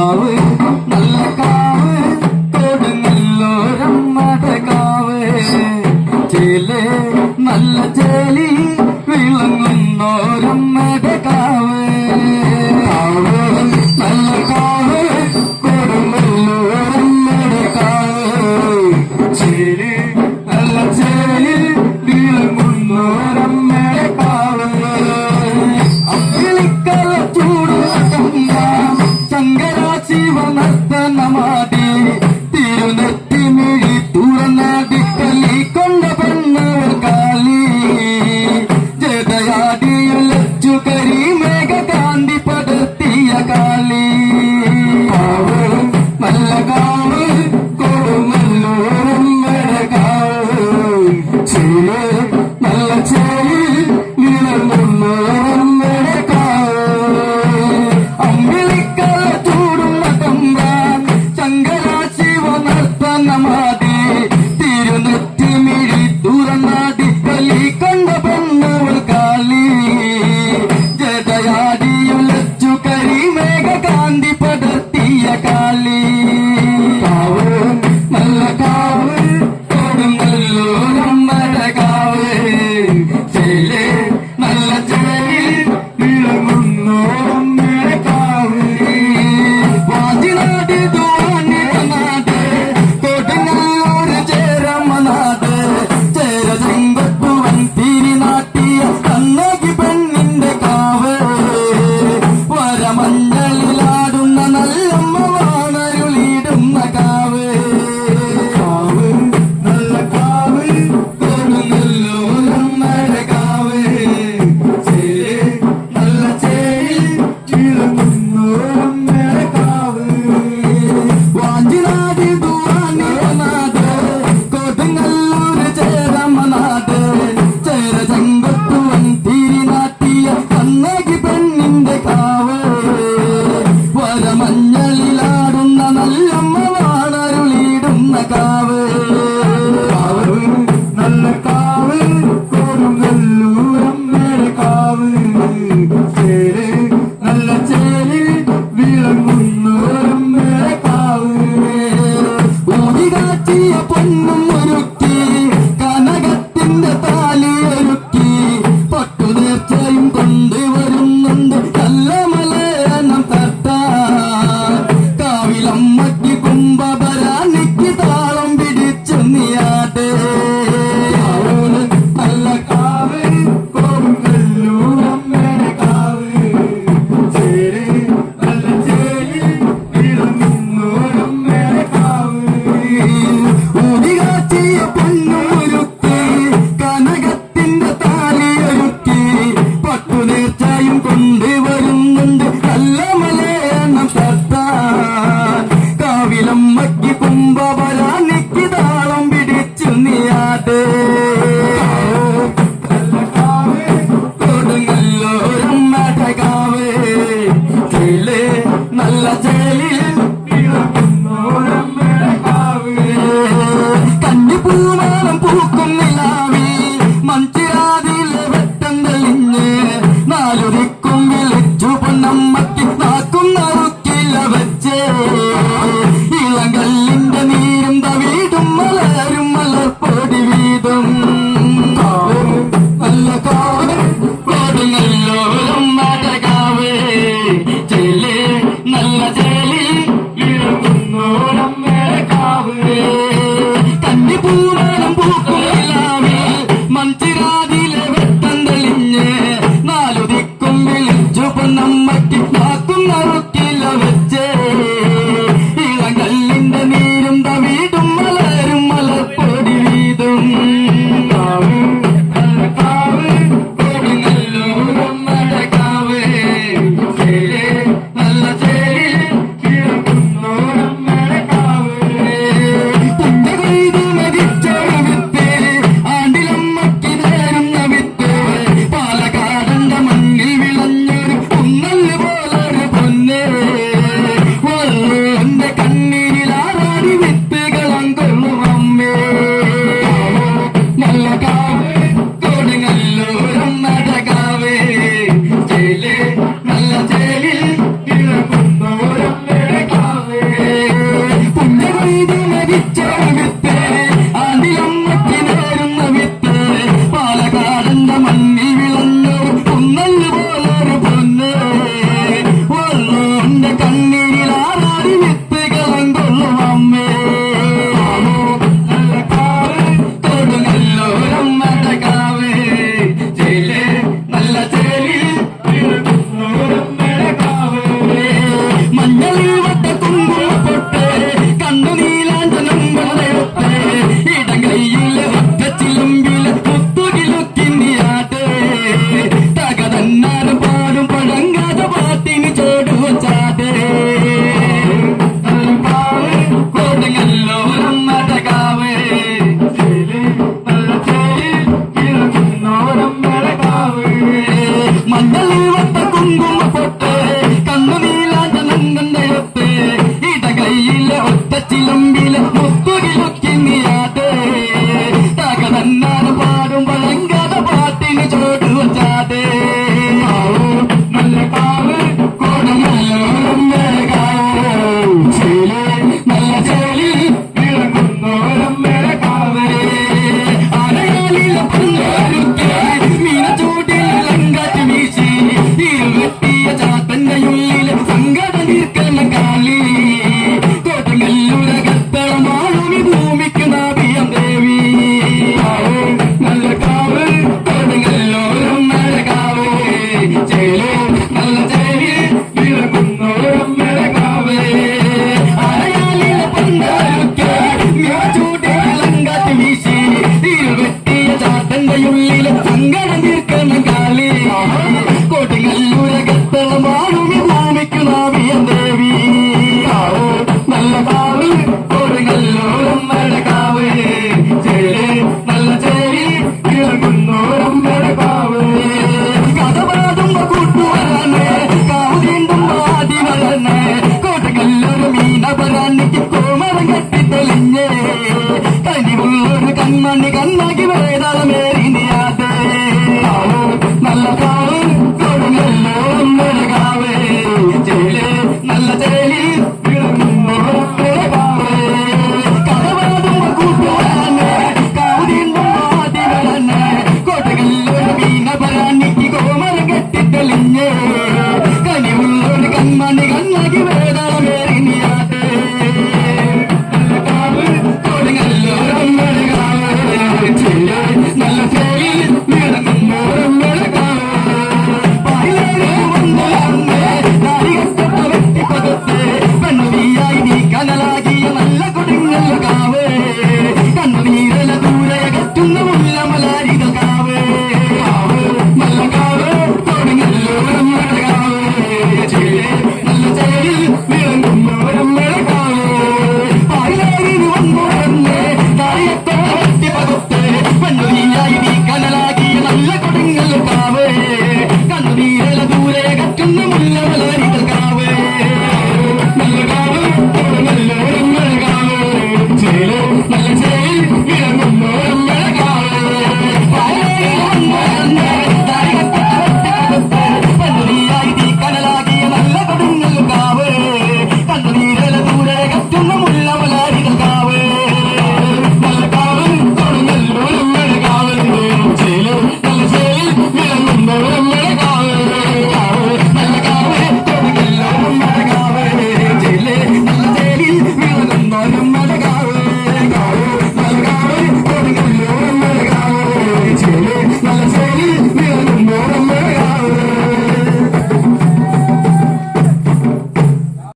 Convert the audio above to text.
കാവ് നല്ല കാവ് തൊടുങ്ങല്ലോരമ്മയുടെ കാവ് ചേലേ നല്ല ചേലി Amen. detalhe തീർച്ചയായും കൊണ്ടുവരുന്നുണ്ട് നല്ല മലയാളം സർത്താൻ കാവിലം മക്കി കുംഭവരാനിക്ക് താളം പിടിച്ചു നീയാതെ. കൊടുങ്ങല്ലോരം നാട്ടകാവ് നല്ല ചെളിൽ இளங்கல் can be